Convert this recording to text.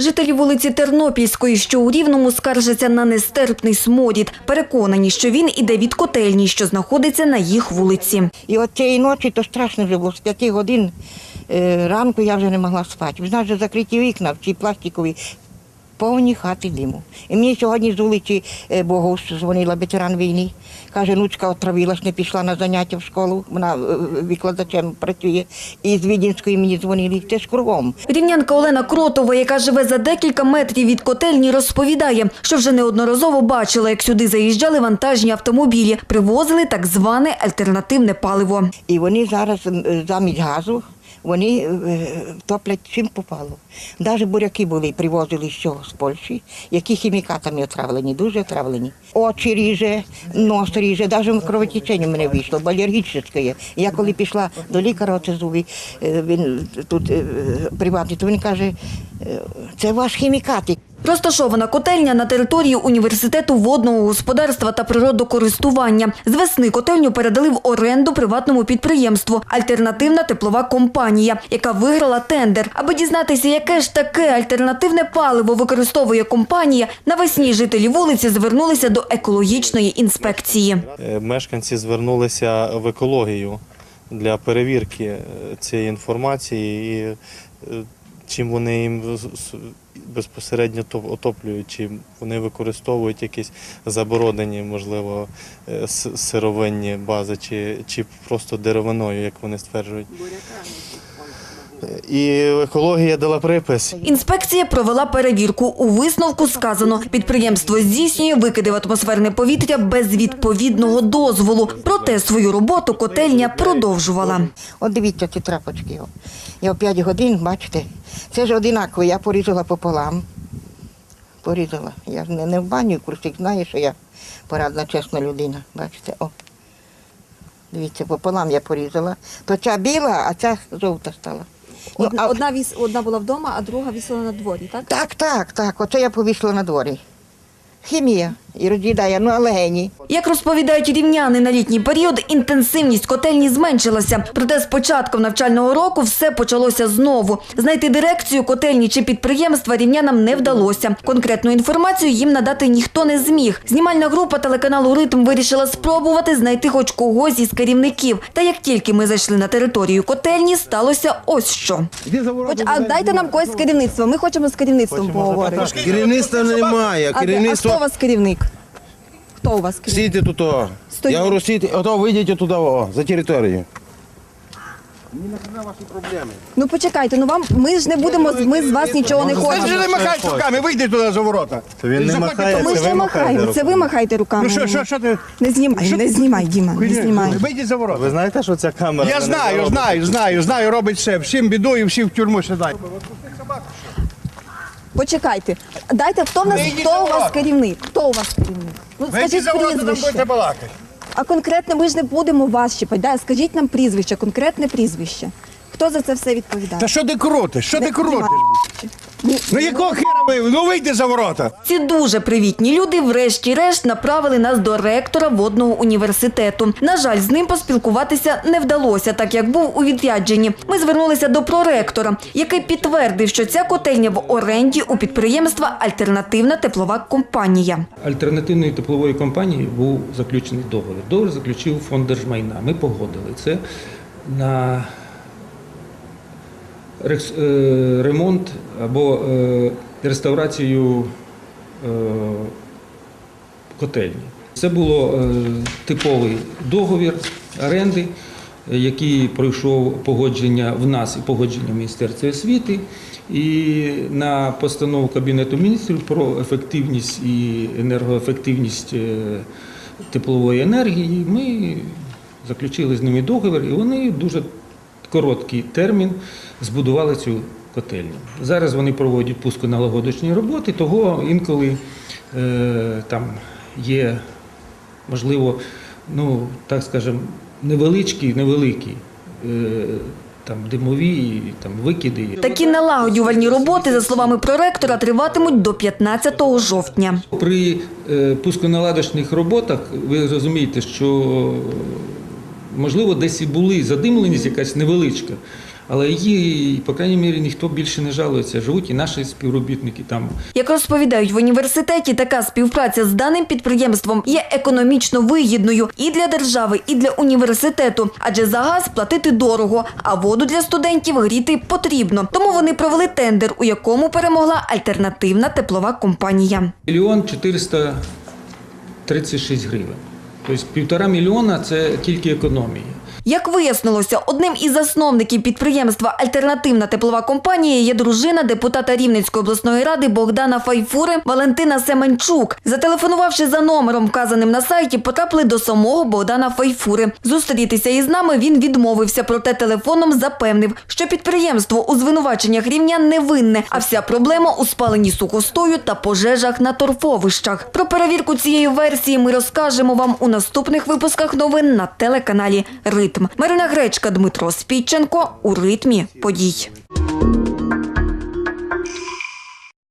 Жителі вулиці Тернопільської, що у Рівному, скаржаться на нестерпний сморід. Переконані, що він іде від котельні, що знаходиться на їх вулиці. І от цієї ночі то страшно вже було. З п'яти годин е, ранку я вже не могла спати. У нас вже закриті вікна, ці пластикові, повні хати диму. І мені сьогодні з вулиці е, Богос дзвонила ветеран війни. Каже, внучка отравилась, не пішла на заняття в школу. Вона е, викладачем працює. І з Відінської мені дзвонили. Це ж кругом. Рівнянка Олена Кротова, яка живе за декілька метрів від котельні, розповідає, що вже неодноразово бачила, як сюди заїжджали вантажні автомобілі, привозили так зване альтернативне паливо. І вони зараз е, замість газу вони е, топлять чим попало. Навіть буряки були, привозили з цього з Польщі, які хімікатами отравлені, дуже отравлені. Очі ріже, нос ріже, навіть кровотечення мене вийшло, бо алергічне є. Я коли пішла до лікаря, оце зубі, е, він тут е, приватний, то він каже, е, це ваш хімікати. Розташована котельня на території університету водного господарства та природокористування. З весни котельню передали в оренду приватному підприємству «Альтернативна теплова компанія», яка виграла тендер. Аби дізнатися, яке ж таке альтернативне паливо використовує компанія, навесні жителі вулиці звернулися до екологічної інспекції. Е, Мешканці звернулися в екологію для перевірки е, цієї інформації і е, чим вони їм безпосередньо то- отоплюють, чи вони використовують якісь заборонені, можливо, е, сировинні бази, чи, чи просто деревиною, як вони стверджують. І екологія дала припис. Інспекція провела перевірку. У висновку сказано, підприємство здійснює викиди в атмосферне повітря без відповідного дозволу. Проте свою роботу котельня продовжувала. От дивіться ці трапочки. о. Я в 5 годин, бачите, це ж одинаково, я порізала пополам. Порізала. Я ж не, не в баню, курсик знає, що я порадна, чесна людина. Бачите, о. Дивіться, пополам я порізала. То ця біла, а ця жовта стала. Ну, Одна, а- одна, віс, одна була вдома, а друга вісила на дворі, так? Так, так, так. Оце я повісила на дворі. Хімія і роз'їдає, ну але гені. Як розповідають рівняни на літній період, інтенсивність котельні зменшилася. Проте з початком навчального року все почалося знову. Знайти дирекцію котельні чи підприємства рівнянам не вдалося. Конкретну інформацію їм надати ніхто не зміг. Знімальна група телеканалу Ритм вирішила спробувати знайти хоч когось із керівників. Та як тільки ми зайшли на територію котельні, сталося ось що. Хоч, а дайте нам когось з керівництва. Ми хочемо з керівництвом поговорити. Керівництва немає. Керівництво. Хто у вас керівник? Хто у вас керівник? Сійте тут. О. Стоїть. Я говорю, сійте, ото вийдіть туди, о, за територію. Ну почекайте, ну вам ми ж не будемо, ми з вас нічого не Ти ж хочемо. не махай руками, вийди туди за ворота. Він не Заходьте махає. Ми це ж ви не махаєте махаємо, це ви руками. махаєте руками. Ну що, що, що ти? Не знімай, не знімай, Діма, не знімай. Вийди за ворота. Ви знаєте, що ця камера? Я знаю, знаю, знаю, знаю, робить все. Всім біду і всі в тюрму сідають. Почекайте. Дайте, хто в нас, хто у вас керівник? Хто у вас керівник? Ну Ви скажіть за ворота, там прізвище. будете балакати. А конкретно ми ж не будемо вас щипати. Да? Скажіть нам прізвище, конкретне прізвище. Хто за це все відповідає? Та що ти крутиш? Що ти крутиш? знімай. Ну якого хера ви? Ну вийди за ворота. Ці дуже привітні люди, врешті-решт, направили нас до ректора водного університету. На жаль, з ним поспілкуватися не вдалося, так як був у відрядженні. Ми звернулися до проректора, який підтвердив, що ця котельня в оренді у підприємства Альтернативна теплова компанія. Альтернативної теплової компанії був заключений договір. Договір заключив фонд держмайна. Ми погодили це на ремонт або е, реставрацію е, котельні. Це було е, типовий договір оренди, е, який пройшов погодження в нас і погодження в Міністерстві освіти. І на постанову Кабінету міністрів про ефективність і енергоефективність е, теплової енергії ми заключили з ними договір, і вони дуже короткий термін збудували цю котельню. Зараз вони проводять пусконалагодочні роботи, того інколи е, там є, можливо, ну, так скажемо, невеличкі, невеликі е, там, димові там, викиди. Такі налагодювальні роботи, за словами проректора, триватимуть до 15 жовтня. При е, пусконаладочних роботах ви розумієте, що можливо десь і були задимленість якась невеличка, Але її, по крайній мірі, ніхто більше не жалується. Живуть і наші співробітники там. Як розповідають в університеті, така співпраця з даним підприємством є економічно вигідною і для держави, і для університету, адже за газ платити дорого, а воду для студентів гріти потрібно. Тому вони провели тендер, у якому перемогла альтернативна теплова компанія. Мільйон 436 гривень. Тобто півтора мільйона це тільки економія. Як вияснилося, одним із засновників підприємства Альтернативна теплова компанія є дружина депутата Рівненської обласної ради Богдана Файфури Валентина Семенчук. Зателефонувавши за номером, вказаним на сайті, потрапили до самого Богдана Файфури. Зустрітися із нами він відмовився, проте телефоном запевнив, що підприємство у звинуваченнях рівнян не винне, а вся проблема у спаленні сухостою та пожежах на торфовищах. Про перевірку цієї версії ми розкажемо вам у наступних випусках новин на телеканалі Ритм. Марина Гречка, Дмитро Спідченко у ритмі подій.